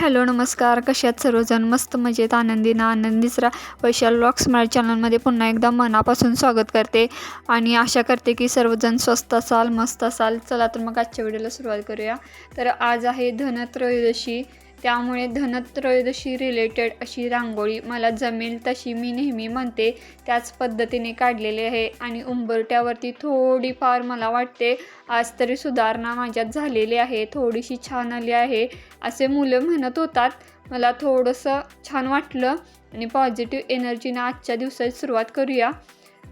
Hello नमस्कार. कशात सर्वजण? मस्त मजेत आनंदी ना आनंदीच राहा. वैशाल ब्लॉग्स माझ्या चॅनलमध्ये पुन्हा एकदा मनापासून स्वागत करते. आणि आशा करते की सर्वजण स्वस्त असाल मस्त असाल. चला तर मग आजच्या व्हिडिओला सुरुवात करूया. तर आज आहे धनत्रयोदशी. त्यामुळे धनत्रयोदशी रिलेटेड अशी रांगोळी मला जमेल तशी मी नेहमी म्हणते. त्याच पद्धतीने काढलेली आहे आणि उंबरट्यावरती थोडीफार मला वाटते आज तरी सुधारणा माझ्यात झालेली आहे. थोडीशी छान आली आहे. असे मुलं म्हणत होतात. मला थोडंसं छान वाटलं. आणि पॉझिटिव्ह एनर्जीनं आजच्या दिवसाची सुरुवात करूया.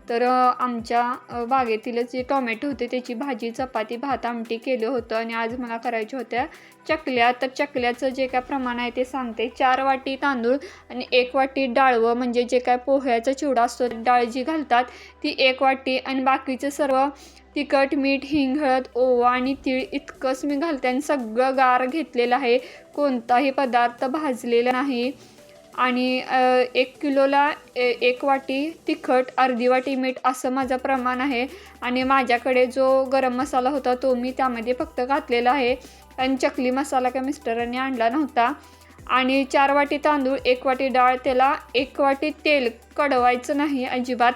तर आमच्या बागेतीलच जे टोमॅटो होते त्याची भाजी चपाती भात आमटी केलं होतं आणि आज मला करायच्या होत्या चकल्या. तर चकल्याचं जे काय प्रमाण आहे ते सांगते. चार वाटी तांदूळ आणि एक वाटी डाळवं म्हणजे जे काय पोह्याचा चिवडा असतो डाळ जी घालतात ती एक वाटी आणि बाकीचं सर्व तिखट मीठ हिंग हळद ओवा आणि तीळ इतकंच मी घालते आणि सगळं गार घेतलेलं आहे. कोणताही पदार्थ भाजलेला नाही. आणि एक किलोला ए एक वाटी तिखट अर्धी वाटी मीठ असं माझं प्रमाण आहे. आणि माझ्याकडे जो गरम मसाला होता तो मी त्यामध्ये फक्त घातलेला आहे. आणि चकली मसाला काय मिस्टरांनी आणला नव्हता. आणि चार वाटी तांदूळ एक वाटी डाळ त्याला एक वाटी तेल कडवायचं नाही अजिबात.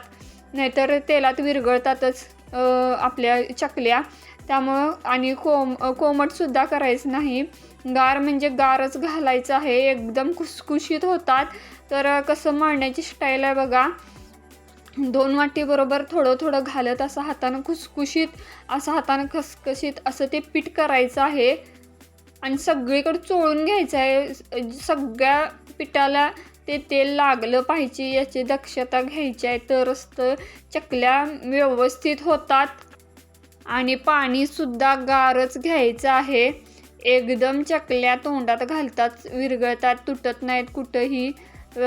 नाहीतर तेलात विरघळतातच. आपल्या चकल्या. त्यामुळं आणि कोम कोमटसुद्धा करायचं नाही. गार म्हणजे गारच घालायचं आहे. एकदम खुसखुशीत होतात. तर कसं मांडण्याची स्टाईल आहे बघा. दोन वाटीबरोबर थोडं थोडं घालत असं हातानं खुसखुशीत असं हातानं खसखशीत असं ते पीठ करायचं आहे. आणि सगळीकडे चोळून घ्यायचं आहे. सगळ्या पिठाला ते तेल लागलं पाहिजे याची दक्षता घ्यायची आहे. तरच तर चकल्या व्यवस्थित होतात. आणि पाणीसुद्धा गारच घ्यायचं आहे. एकदम चकल्या तोंडात घालतात विरघळतात तुटत नाहीत कुठंही.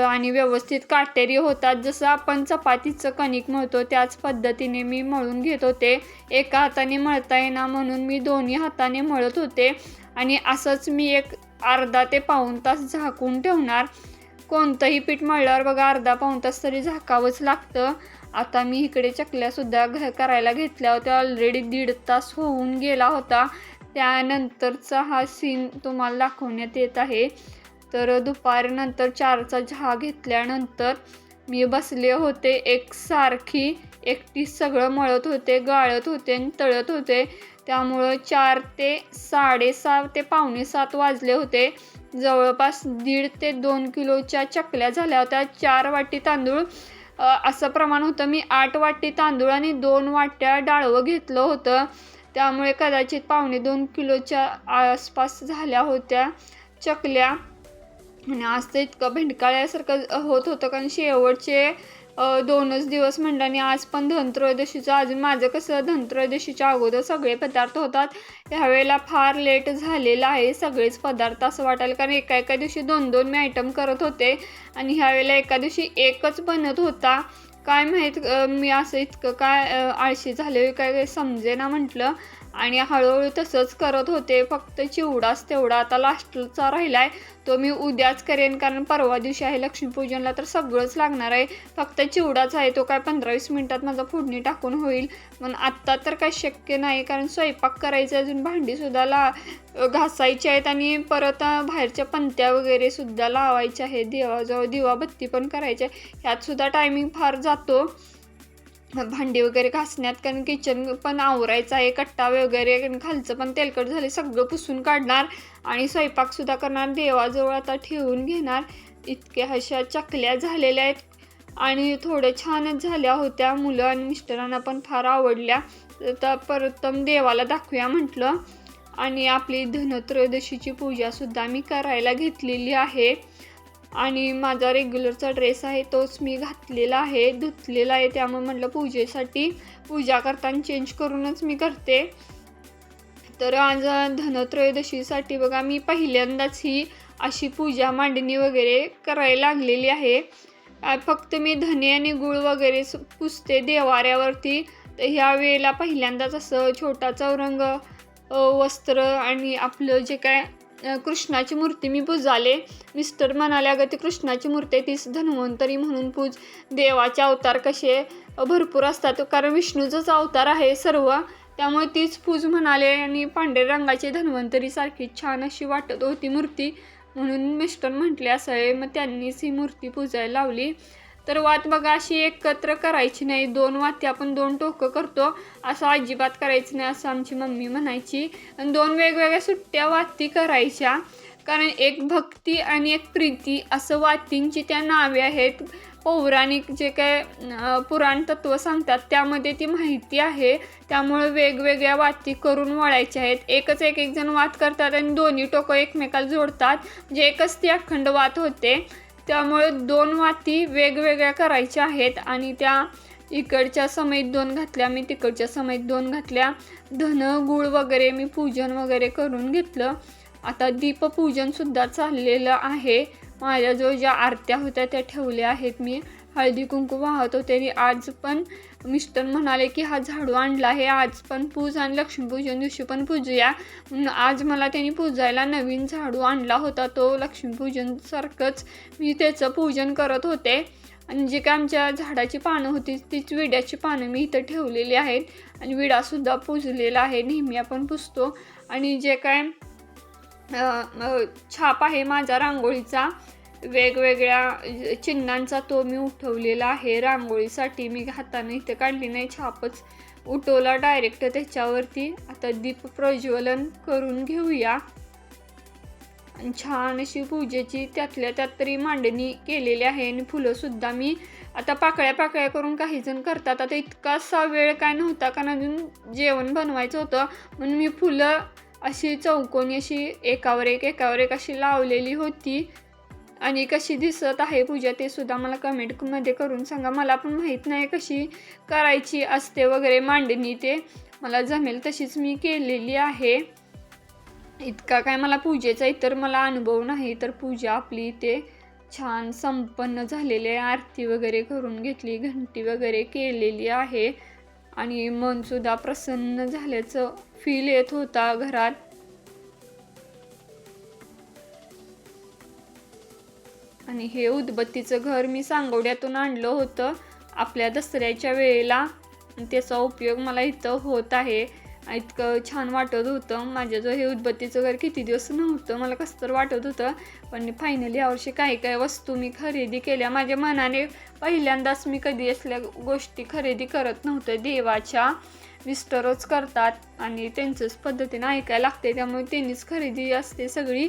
आणि व्यवस्थित काटेरी होतात. जसं आपण चपातीचं कणिक मळतो त्याच पद्धतीने मी मळून घेत होते. एका हाताने मळता येणार म्हणून मी दोन्ही हाताने मळत होते. आणि असंच मी एक अर्धा ते पाऊण तास झाकून ठेवणार. कोणतंही पीठ मळल्यावर बघा अर्धा पाऊण तास तरी झाकावंच लागतं. आता मी इकडे चकल्यासुद्धा घ करायला घेतल्या होत्या. ऑलरेडी दीड तास होऊन गेला होता. त्यानंतरचा हा सीन तुम्हाला दाखवण्यात येत आहे. तर दुपारनंतर चारचा चहा घेतल्यानंतर मी बसले होते. एकसारखी एकटी सगळं मळत होते गाळत होते आणि तळत होते. त्यामुळं चार ते साडेसहा ते पावणे सात वाजले होते. जवळपास दीड ते दोन किलोच्या चकल्या झाल्या होत्या. चार वाटी तांदूळ असं प्रमाण होतं. मी आठ वाटी तांदूळ आणि दोन वाट्या डाळवं घेतलं होतं. त्यामुळे कदाचित पावणे दोन किलोच्या आसपास झाल्या होत्या चकल्या. आणि आज इतकं भेंडकाळ्यासारखं होत होतं कारण शेवटचे दोनच दिवस म्हणलं आणि आज पण धनत्रयोदशीचं अजून माझं कसं धनत्रयोदशीच्या अगोदर सगळे पदार्थ होतात. ह्यावेळेला फार लेट झालेलं आहे सगळेच पदार्थ असं वाटायला कारण एका एका दिवशी दोन दोन मी आयटम करत होते आणि ह्यावेळेला एका दिवशी एकच बनत होता. काय माहीत मी असं इतकं काय आळशी झाले काय समजे ना म्हटलं. आणि हळूहळू तसंच करत होते. फक्त चिवडाच तेवढा. आता लास्टचा राहिला आहे तो मी उद्याच करेन. कारण परवा दिवशी आहे लक्ष्मीपूजनला तर सगळंच लागणार आहे. फक्त चिवडाच आहे. तो काय पंधरा वीस मिनटात माझा फोडणी टाकून होईल. पण आत्ता तर काय शक्य नाही. कारण स्वयंपाक करायचा अजून भांडीसुद्धा ला घासायची आहेत. आणि परत बाहेरच्या पंत्या वगैरे सुद्धा लावायच्या आहेत. देवाजवळ दिवाबत्ती पण करायच्या आहे. ह्यात सुद्धा टायमिंग फार जातो. भांडी वगैरे घासण्यात कारण किचन पण आवरायचं आहे कट्टा वगैरे खालचं पण तेलकट झाले सगळं पुसून काढणार आणि स्वयंपाकसुद्धा करणार देवाजवळ आता ठेवून घेणार. इतक्या अशा चकल्या झालेल्या आहेत. आणि थोड्या छानच झाल्या होत्या मुलं आणि मिस्टरांना पण फार आवडल्या. तर परतम देवाला दाखवूया म्हटलं. आणि आपली धनत्रयोदशीची पूजासुद्धा मी करायला घेतलेली आहे. आणि माझा रेग्युलरचा ड्रेस आहे तोच मी घातलेला आहे धुतलेला आहे. त्यामुळे म्हटलं पूजेसाठी पूजा करताना चेंज करूनच मी करते. तर आज धनत्रयोदशीसाठी बघा मी पहिल्यांदाच ही अशी पूजा मांडणी वगैरे करायला लागलेली आहे. फक्त मी धने आणि गुळ वगैरे पुसते देवाऱ्यावरती. तर ह्या वेळेला पहिल्यांदाच असं छोटा चौरंग वस्त्र आणि आपलं जे काय कृष्णाची मूर्ती मी पुजाले मिस्टर म्हणाले अगं ती कृष्णाची मूर्ती आहे तीच धन्वंतरी म्हणून पूज देवाचे अवतार कसे भरपूर असतात. कारण विष्णूचाच अवतार आहे सर्व. त्यामुळे तीच पूज म्हणाले आणि पांढऱ्या रंगाची धन्वंतरीसारखी छान अशी वाटत होती मूर्ती. म्हणून मिस्टर म्हटले असावे मग त्यांनीच ही मूर्ती पूजायला लावली. तर वात बघा अशी एकत्र करायची नाही. दोन वाती आपण दोन टोकं करतो. असं अजिबात करायचं नाही असं आमची मम्मी म्हणायची. आणि दोन वेगवेगळ्या सुट्ट्या वाती करायच्या. कारण एक भक्ती आणि एक प्रीती असं वातींची त्या नावे आहेत. पौराणिक जे काय पुराण तत्व सांगतात त्यामध्ये ती माहिती आहे. त्यामुळे वेगवेगळ्या वाती करून वळायच्या आहेत. एकच एक एक जण वात करतात आणि दोन्ही टोकं एकमेकाला जोडतात. म्हणजे एकच ती अखंड वात होते. त्यामुळे दोन वाती वेगवेगळ्या करायच्या आहेत आणि त्या इकडच्या समयीत दोन घातल्या मी तिकडच्या समयीत दोन घातल्या. धन गुळ वगैरे मी पूजन वगैरे करून घेतलं. आता दीपपूजनसुद्धा चाललेलं आहे. माझ्याजवळ ज्या आरत्या होत्या त्या ठेवल्या आहेत मी. हळदी कुंकू वाहत. होते आणि आज पण मिस्टर म्हणाले की हा झाडू आणला आहे. आज पण पूज आणि लक्ष्मीपूजन दिवशी पण पूजूया. आज मला त्यांनी पूजायला नवीन झाडू आणला होता. तो लक्ष्मीपूजनसारखंच मी त्याचं पूजन करत होते. आणि जे काय आमच्या झाडाची पानं होती तीच विड्याची पानं मी इथं ठेवलेली आहेत. आणि विडासुद्धा पुजलेला आहे. नेहमी आपण पुजतो आणि जे काय छाप आहे माझा रांगोळीचा वेगवेगळ्या चिन्हांचा तो मी उठवलेला आहे. रांगोळीसाठी मी हाताने इथे काढली नाही छापच उठवला डायरेक्ट त्याच्यावरती. आता दीप प्रज्वलन करून घेऊया. आणि छान अशी पूजेची त्यातल्या त्यात तरी मांडणी केलेली आहे आणि फुलंसुद्धा मी आता पाकळ्या पाकळ्या करून काही जण करतात. आता इतकासा वेळ काय नव्हता कारण अजून जेवण बनवायचं होतं. म्हणून मी फुलं अशी चौकोनी अशी एकावर एक एकावर एक अशी लावलेली होती. आणि कशी दिसत आहे पूजा ते सुद्धा मला कमेंटमध्ये करून सांगा. मला पण माहीत नाही कशी करायची असते वगैरे मांडणी ते. मला जमेल तशीच मी केलेली आहे. इतका काय मला पूजेचा इतर मला अनुभव नाही तर पूजा आपली इथे छान संपन्न झालेली आहे. आरती वगैरे करून घेतली घंटी वगैरे केलेली आहे. आणि मनसुद्धा प्रसन्न झाल्याचं फील येत होता घरात. आणि हे उदबत्तीचं घर मी सांगोड्यातून आणलं होतं. आपल्या दसऱ्याच्या वेळेला त्याचा उपयोग मला इथं होत आहे. इतकं छान वाटत होतं. माझ्याजवळ हे उदबत्तीचं घर किती दिवस नव्हतं मला कसं तर वाटत होतं. पण फायनली यावर्षी काही काही वस्तू मी खरेदी केल्या माझ्या मनाने पहिल्यांदाच मी कधी असल्या गोष्टी खरेदी करत नव्हतं. देवाच्या मिस्टरच करतात आणि त्यांचंच पद्धतीनं ऐकायला लागते त्यामुळे त्यांनीच खरेदी असते सगळी.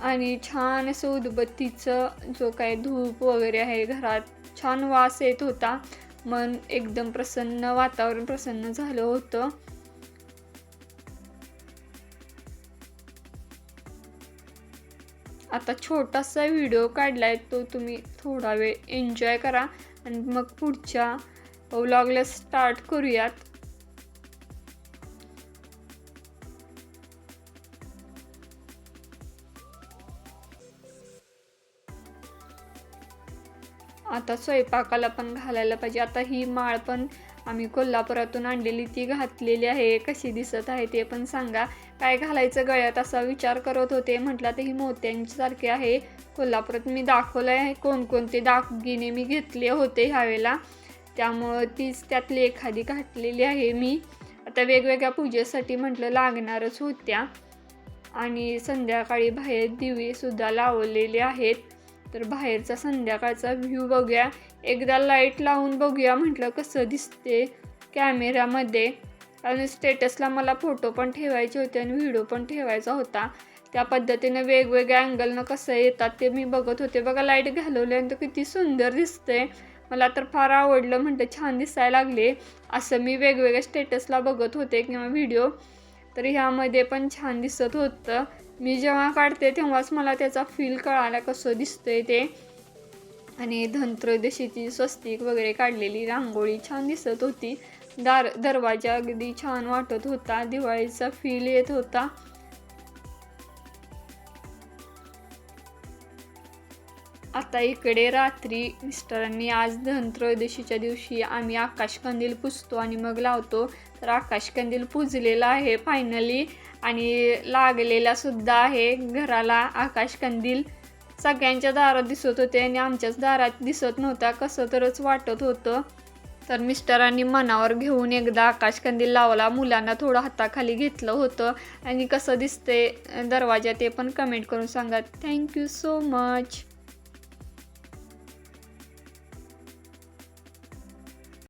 आणि छान असं उदबत्तीचं जो काय धूप वगैरे आहे घरात छान वास येत होता. मन एकदम प्रसन्न वातावरण प्रसन्न झालं होतं. आता छोटासा व्हिडिओ काढला आहे तो तुम्ही थोडा वेळ एन्जॉय करा. आणि मग पुढच्या व्लॉगला स्टार्ट करूयात. आता स्वयंपाकाला पण घालायला पाहिजे. आता ही माळ पण आम्ही कोल्हापुरातून आणलेली ती घातलेली आहे. कशी दिसत आहे ते पण सांगा. काय घालायचं गळ्यात असा विचार करत होते. म्हटलं तर ही मोत्यांसारखी आहे. कोल्हापुरात मी दाखवलं आहे. कोणकोणते दागिने मी घेतले होते ह्यावेळेला त्यामुळं तीच त्यातली एखादी घातलेली आहे मी. आता वेगवेगळ्या पूजेसाठी म्हटलं लागणारच होत्या. आणि संध्याकाळी बाहेर दिवेसुद्धा लावलेले आहेत. तर बाहेरचा संध्याकाळचा व्ह्यू बघूया. एकदा लाइट लावून बघूया म्हटलं कसं दिसते कॅमेऱ्यामध्ये आणि स्टेटसला मला फोटो पण ठेवायचे होते आणि व्हिडिओ पण ठेवायचा होता. त्या पद्धतीने वेगवेगळ्या अँगलनं कसं येतात ते मी बघत होते. बघा लाइट घालवले आणि तर किती सुंदर दिसते मला तर फार आवडलं म्हणतं छान दिसायला लागले. असं मी वेगवेगळ्या स्टेटसला बघत होते किंवा व्हिडिओ तर ह्यामध्ये पण छान दिसत होतं. मी जेव्हा काढते तेव्हाच मला त्याचा फील कळाला कसं दिसतंय ते. आणि धनत्रयोदशीची स्वस्तिक वगैरे काढलेली रांगोळी छान दिसत होती. दार दरवाजा अगदी छान वाटत होता. दिवाळीचा फील येत होता. आता इकडे रात्री मिस्टरांनी आज धनत्रयोदशीच्या दिवशी आम्ही आकाशकंदील पुजतो आणि मग लावतो. तर आकाशकंदील पुजलेला आहे फायनली आणि लागलेला सुद्धा आहे घराला. आकाशकंदील सगळ्यांच्या दारात दिसत होते आणि आमच्याच दारात दिसत नव्हता. कसं तरच वाटत होतं. तर मिस्टरांनी मनावर घेऊन एकदा आकाशकंदील लावला. मुलांना थोडं हाताखाली घेतलं होतं. आणि कसं दिसते दरवाजा ते पण कमेंट करून सांगा. Thank you so much